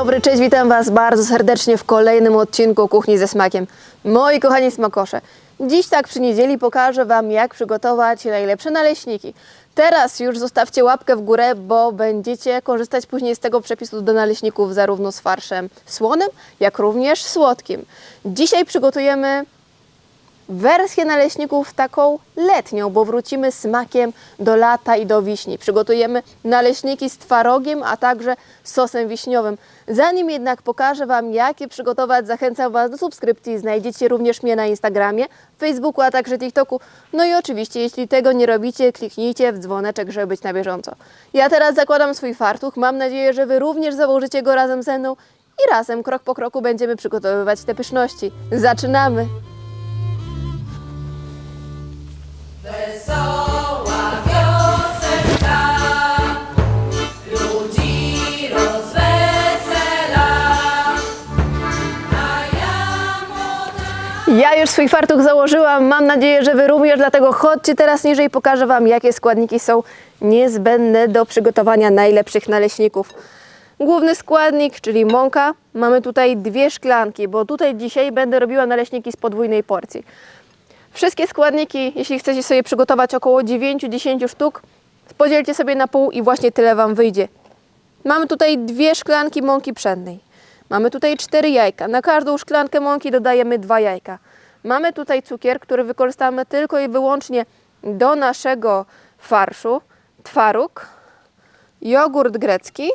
dobry, cześć, witam Was bardzo serdecznie w kolejnym odcinku Kuchni ze Smakiem. Moi kochani smakosze, dziś tak przy niedzieli pokażę Wam jak przygotować najlepsze naleśniki. Teraz już zostawcie łapkę w górę, bo będziecie korzystać później z tego przepisu do naleśników zarówno z farszem słonym, jak również słodkim. Dzisiaj przygotujemy wersję naleśników taką letnią, bo wrócimy smakiem do lata i do wiśni. Przygotujemy naleśniki z twarogiem, a także sosem wiśniowym. Zanim jednak pokażę Wam, jak je przygotować, zachęcam Was do subskrypcji. Znajdziecie również mnie na Instagramie, Facebooku, a także TikToku. No i oczywiście, jeśli tego nie robicie, kliknijcie w dzwoneczek, żeby być na bieżąco. Ja teraz zakładam swój fartuch. Mam nadzieję, że Wy również założycie go razem ze mną i razem, krok po kroku, będziemy przygotowywać te pyszności. Zaczynamy! Ja już swój fartuch założyłam, mam nadzieję, że Wy również, dlatego chodźcie teraz niżej pokażę Wam, jakie składniki są niezbędne do przygotowania najlepszych naleśników. Główny składnik, czyli mąka, mamy tutaj dwie szklanki, bo tutaj dzisiaj będę robiła naleśniki z podwójnej porcji. Wszystkie składniki, jeśli chcecie sobie przygotować około 9-10 sztuk, podzielcie sobie na pół i właśnie tyle Wam wyjdzie. Mamy tutaj dwie szklanki mąki pszennej. Mamy tutaj cztery jajka. Na każdą szklankę mąki dodajemy dwa jajka. Mamy tutaj cukier, który wykorzystamy tylko i wyłącznie do naszego farszu. Twaróg, jogurt grecki,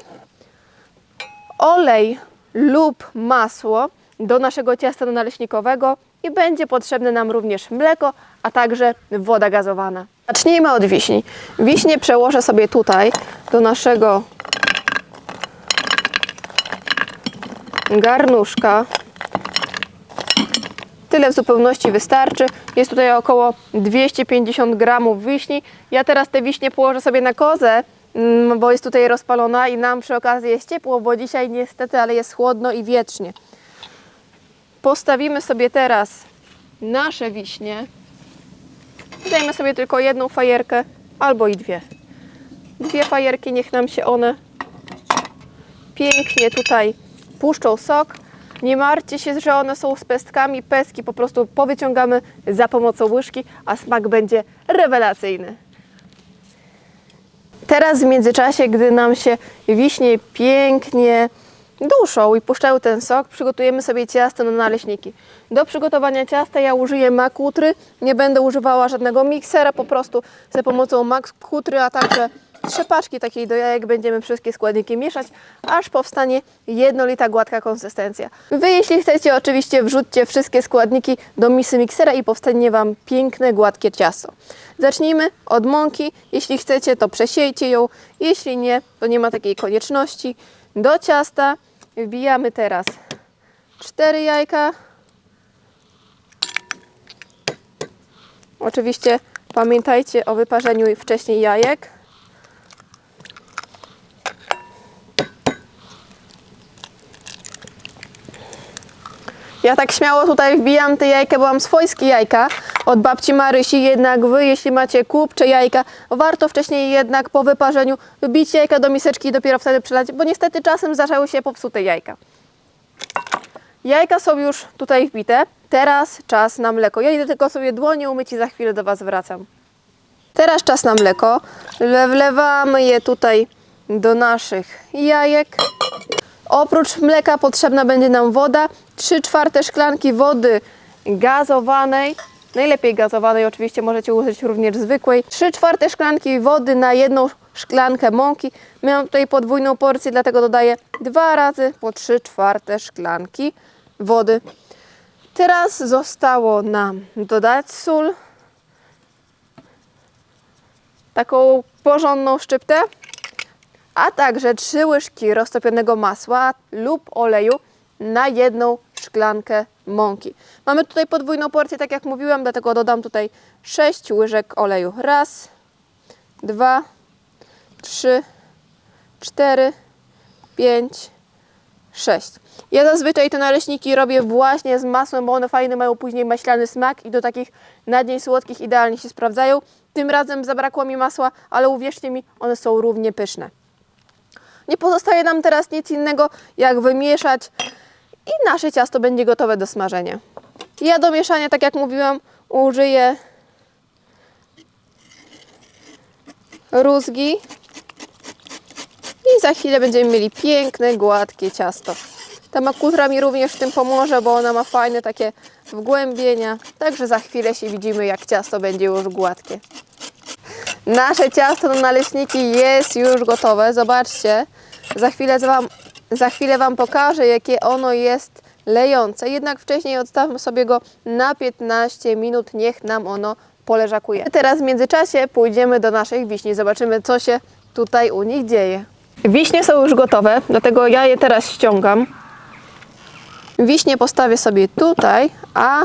olej lub masło do naszego ciasta naleśnikowego i będzie potrzebne nam również mleko, a także woda gazowana. Zacznijmy od wiśni. Wiśnie przełożę sobie tutaj do naszego garnuszka. Tyle w zupełności wystarczy. Jest tutaj około 250 gramów wiśni. Ja teraz te wiśnie położę sobie na kozę, mm, bo jest tutaj rozpalona i nam przy okazji jest ciepło, bo dzisiaj niestety, ale jest chłodno i wietrznie. Postawimy sobie teraz nasze wiśnie. Dajmy sobie tylko jedną fajerkę albo i dwie. Dwie fajerki, niech nam się one pięknie tutaj puszczą sok. Nie martwcie się, że one są z pestkami. Pestki po prostu powyciągamy za pomocą łyżki, a smak będzie rewelacyjny. Teraz w międzyczasie, gdy nam się wiśnie pięknie duszą i puszczają ten sok, przygotujemy sobie ciasto na naleśniki. Do przygotowania ciasta ja użyję makutry. Nie będę używała żadnego miksera, po prostu za pomocą makutry, a także trzepaczki takiej do jajek będziemy wszystkie składniki mieszać, aż powstanie jednolita, gładka konsystencja. Wy, jeśli chcecie, oczywiście wrzućcie wszystkie składniki do misy miksera i powstanie Wam piękne, gładkie ciasto. Zacznijmy od mąki. Jeśli chcecie, to przesiejcie ją. Jeśli nie, to nie ma takiej konieczności. Do ciasta wbijamy teraz cztery jajka. Oczywiście pamiętajcie o wyparzeniu wcześniej jajek. Ja tak śmiało tutaj wbijam te jajka, bo mam swojskie jajka od babci Marysi, jednak wy, jeśli macie kupcze jajka, warto wcześniej jednak po wyparzeniu wbić jajka do miseczki i dopiero wtedy przelać, bo niestety czasem zdarzają się popsute jajka. Jajka są już tutaj wbite, teraz czas na mleko. Ja idę tylko sobie dłonie umyć i za chwilę do Was wracam. Teraz czas na mleko. Le- Wlewamy je tutaj do naszych jajek. Oprócz mleka potrzebna będzie nam woda. 3 czwarte szklanki wody gazowanej. Najlepiej gazowanej, oczywiście możecie użyć również zwykłej. 3 czwarte szklanki wody na jedną szklankę mąki. Miałam tutaj podwójną porcję, dlatego dodaję dwa razy po 3 czwarte szklanki wody. Teraz zostało nam dodać sól. Taką porządną szczyptę a także 3 łyżki roztopionego masła lub oleju na jedną szklankę mąki. Mamy tutaj podwójną porcję, tak jak mówiłam, dlatego dodam tutaj 6 łyżek oleju. Raz, dwa, trzy, cztery, pięć, sześć. Ja zazwyczaj te naleśniki robię właśnie z masłem, bo one fajny mają później maślany smak i do takich na dzień słodkich idealnie się sprawdzają. Tym razem zabrakło mi masła, ale uwierzcie mi, one są równie pyszne. Nie pozostaje nam teraz nic innego, jak wymieszać i nasze ciasto będzie gotowe do smażenia. Ja do mieszania, tak jak mówiłam, użyję rózgi i za chwilę będziemy mieli piękne, gładkie ciasto. Ta makutra mi również w tym pomoże, bo ona ma fajne takie wgłębienia. Także za chwilę się widzimy, jak ciasto będzie już gładkie. Nasze ciasto na naleśniki jest już gotowe. Zobaczcie. Za chwilę wam, za chwilę Wam pokażę, jakie ono jest lejące. Jednak wcześniej odstawmy sobie go na 15 minut. Niech nam ono poleżakuje. Teraz w międzyczasie pójdziemy do naszych wiśni. Zobaczymy, co się tutaj u nich dzieje. Wiśnie są już gotowe, dlatego ja je teraz ściągam. Wiśnie postawię sobie tutaj, a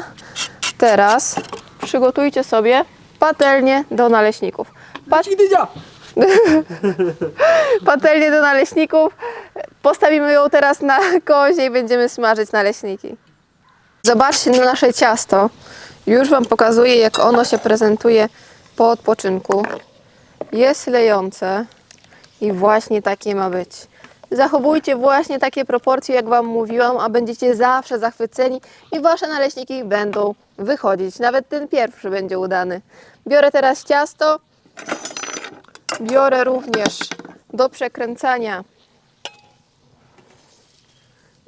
teraz przygotujcie sobie patelnię do naleśników. Pat- patelnię do naleśników. Postawimy ją teraz na kozie i będziemy smażyć naleśniki. Zobaczcie na nasze ciasto. Już Wam pokazuję, jak ono się prezentuje po odpoczynku. Jest lejące i właśnie takie ma być. Zachowujcie właśnie takie proporcje, jak Wam mówiłam, a będziecie zawsze zachwyceni i Wasze naleśniki będą wychodzić. Nawet ten pierwszy będzie udany. Biorę teraz ciasto, biorę również do przekręcania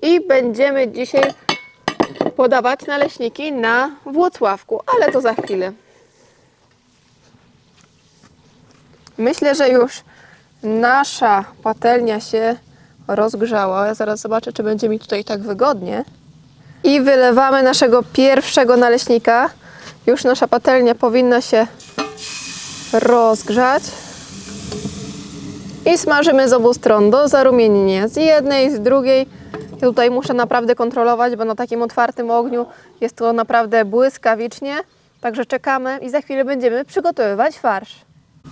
i będziemy dzisiaj podawać naleśniki na Włocławku, ale to za chwilę. Myślę, że już nasza patelnia się rozgrzała. Ja zaraz zobaczę, czy będzie mi tutaj tak wygodnie. I wylewamy naszego pierwszego naleśnika. Już nasza patelnia powinna się rozgrzać. I smażymy z obu stron do zarumienienia. Z jednej, z drugiej. Tutaj muszę naprawdę kontrolować, bo na takim otwartym ogniu jest to naprawdę błyskawicznie. Także czekamy i za chwilę będziemy przygotowywać farsz.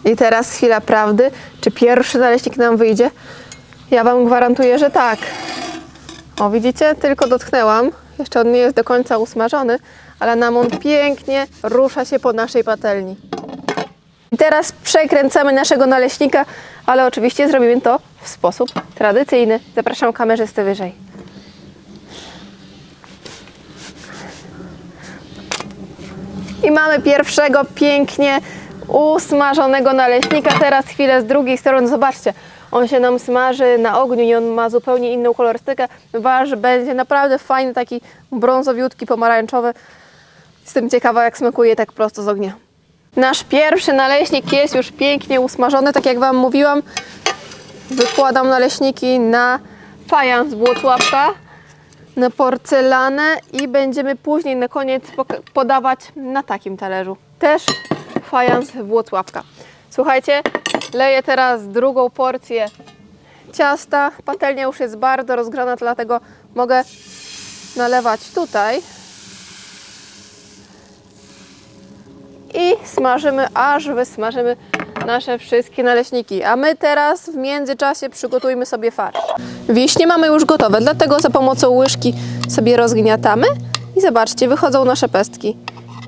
I teraz chwila prawdy. Czy pierwszy naleśnik nam wyjdzie? Ja Wam gwarantuję, że tak. O, widzicie? Tylko dotknęłam. Jeszcze on nie jest do końca usmażony, ale nam on pięknie rusza się po naszej patelni. I teraz przekręcamy naszego naleśnika, ale oczywiście zrobimy to w sposób tradycyjny. Zapraszam kamerzystę wyżej. I mamy pierwszego pięknie usmażonego naleśnika. Teraz chwilę z drugiej strony. Zobaczcie, on się nam smaży na ogniu i on ma zupełnie inną kolorystykę. Wasz będzie naprawdę fajny, taki brązowiutki, pomarańczowy. Jestem ciekawa, jak smakuje tak prosto z ognia. Nasz pierwszy naleśnik jest już pięknie usmażony, tak jak Wam mówiłam. Wykładam naleśniki na fajans Włocławka, na porcelanę i będziemy później na koniec podawać na takim talerzu. Też fajans Włocławka. Słuchajcie, leję teraz drugą porcję ciasta. Patelnia już jest bardzo rozgrzana, dlatego mogę nalewać tutaj. i smażymy, aż wysmażymy nasze wszystkie naleśniki. A my teraz w międzyczasie przygotujmy sobie farsz. Wiśnie mamy już gotowe, dlatego za pomocą łyżki sobie rozgniatamy i zobaczcie, wychodzą nasze pestki.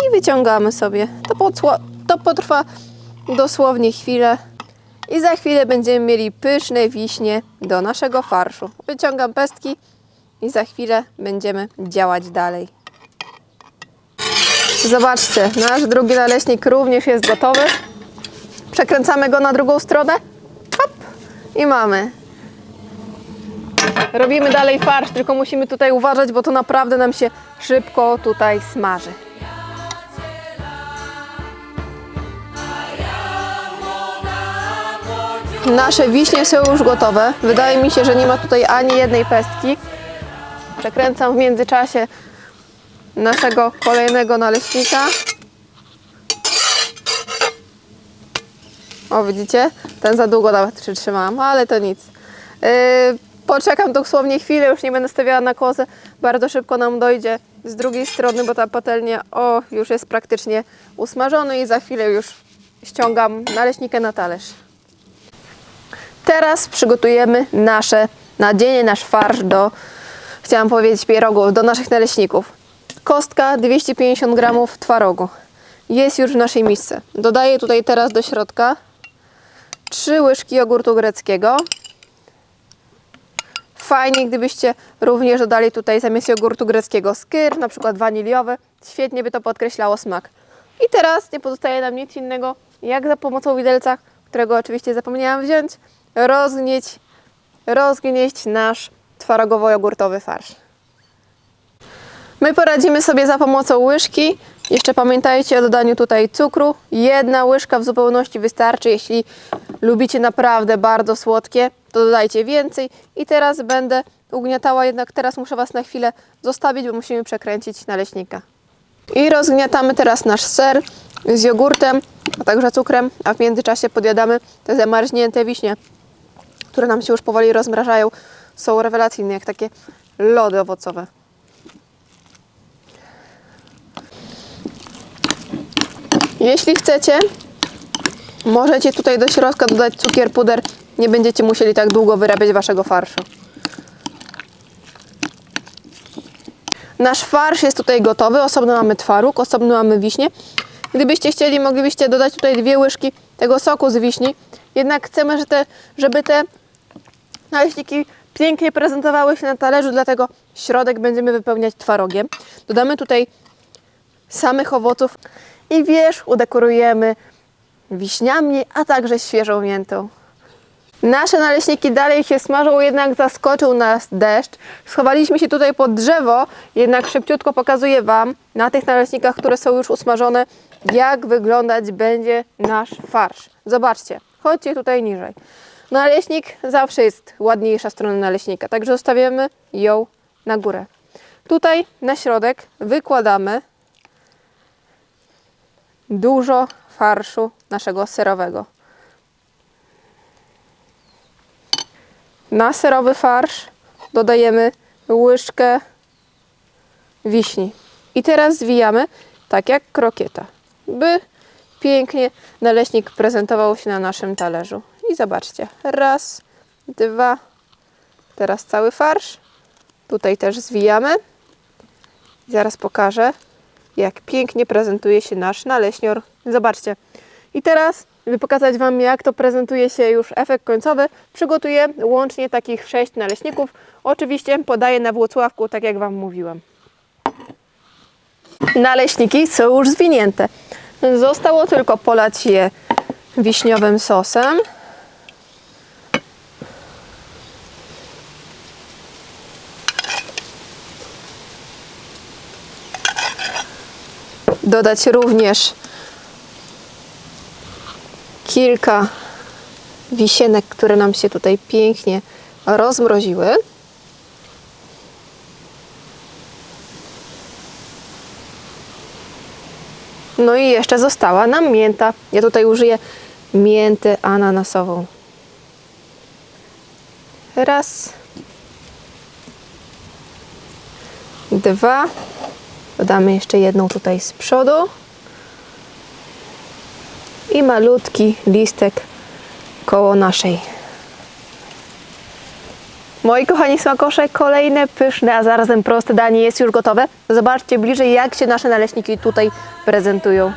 I wyciągamy sobie. To, to potrwa dosłownie chwilę. I za chwilę będziemy mieli pyszne wiśnie do naszego farszu. Wyciągam pestki i za chwilę będziemy działać dalej. Zobaczcie, nasz drugi naleśnik również jest gotowy. Przekręcamy go na drugą stronę. Hop. I mamy. Robimy dalej farsz, tylko musimy tutaj uważać, bo to naprawdę nam się szybko tutaj smaży. Nasze wiśnie są już gotowe. Wydaje mi się, że nie ma tutaj ani jednej pestki. Przekręcam w międzyczasie naszego kolejnego naleśnika. O, widzicie? Ten za długo nawet przytrzymałam, ale to nic. Yy, poczekam dosłownie chwilę, już nie będę stawiała na kozę. Bardzo szybko nam dojdzie z drugiej strony, bo ta patelnia, o, już jest praktycznie usmażony i za chwilę już ściągam naleśnikę na talerz. Teraz przygotujemy nasze nadzienie, nasz farsz do, chciałam powiedzieć pierogów, do naszych naleśników. Kostka 250 g twarogu. Jest już w naszej misce. Dodaję tutaj teraz do środka 3 łyżki jogurtu greckiego. Fajnie, gdybyście również dodali tutaj zamiast jogurtu greckiego skyr, na przykład waniliowy. Świetnie by to podkreślało smak. I teraz nie pozostaje nam nic innego, jak za pomocą widelca, którego oczywiście zapomniałam wziąć, rozgnieć, rozgnieść nasz twarogowo-jogurtowy farsz. My poradzimy sobie za pomocą łyżki. Jeszcze pamiętajcie o dodaniu tutaj cukru. Jedna łyżka w zupełności wystarczy. Jeśli lubicie naprawdę bardzo słodkie, to dodajcie więcej. I teraz będę ugniatała, jednak teraz muszę Was na chwilę zostawić, bo musimy przekręcić naleśnika. I rozgniatamy teraz nasz ser z jogurtem, a także cukrem, a w międzyczasie podjadamy te zamarznięte wiśnie, które nam się już powoli rozmrażają. Są rewelacyjne, jak takie lody owocowe. Jeśli chcecie, możecie tutaj do środka dodać cukier, puder. Nie będziecie musieli tak długo wyrabiać waszego farszu. Nasz farsz jest tutaj gotowy. Osobno mamy twaróg, osobno mamy wiśnie. Gdybyście chcieli, moglibyście dodać tutaj dwie łyżki tego soku z wiśni. Jednak chcemy, że te, żeby te naleśniki pięknie prezentowały się na talerzu, dlatego środek będziemy wypełniać twarogiem. Dodamy tutaj samych owoców i wierzch udekorujemy wiśniami, a także świeżą miętą. Nasze naleśniki dalej się smażą, jednak zaskoczył nas deszcz. Schowaliśmy się tutaj pod drzewo, jednak szybciutko pokazuję Wam na tych naleśnikach, które są już usmażone, jak wyglądać będzie nasz farsz. Zobaczcie, chodźcie tutaj niżej. Naleśnik zawsze jest ładniejsza strona naleśnika, także zostawiamy ją na górę. Tutaj na środek wykładamy dużo farszu naszego serowego. Na serowy farsz dodajemy łyżkę wiśni. I teraz zwijamy tak jak krokieta, by pięknie naleśnik prezentował się na naszym talerzu. I zobaczcie, raz, dwa, teraz cały farsz. Tutaj też zwijamy. Zaraz pokażę, jak pięknie prezentuje się nasz naleśnior. Zobaczcie. I teraz, by pokazać Wam, jak to prezentuje się już efekt końcowy, przygotuję łącznie takich sześć naleśników. Oczywiście podaję na Włocławku, tak jak Wam mówiłam. Naleśniki są już zwinięte. Zostało tylko polać je wiśniowym sosem. Dodać również kilka wisienek, które nam się tutaj pięknie rozmroziły. No i jeszcze została nam mięta. Ja tutaj użyję mięty ananasową. Raz. Dwa. Dodamy jeszcze jedną tutaj z przodu. I malutki listek koło naszej. Moi kochani smakosze, kolejne pyszne, a zarazem proste danie jest już gotowe. Zobaczcie bliżej, jak się nasze naleśniki tutaj prezentują.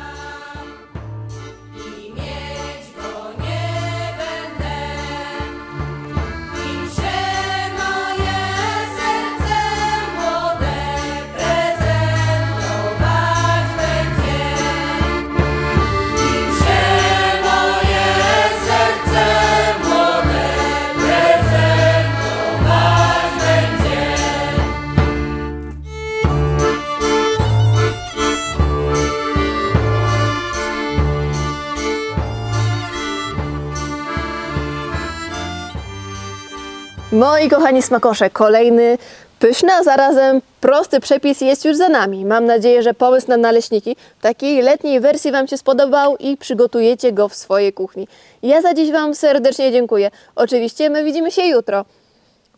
Moi kochani smakosze, kolejny pyszny, a zarazem prosty przepis jest już za nami. Mam nadzieję, że pomysł na naleśniki w takiej letniej wersji Wam się spodobał i przygotujecie go w swojej kuchni. Ja za dziś Wam serdecznie dziękuję. Oczywiście my widzimy się jutro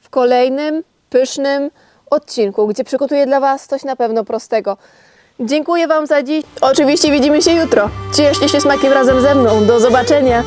w kolejnym pysznym odcinku, gdzie przygotuję dla Was coś na pewno prostego. Dziękuję Wam za dziś. Oczywiście widzimy się jutro. Cieszcie się smakiem razem ze mną. Do zobaczenia.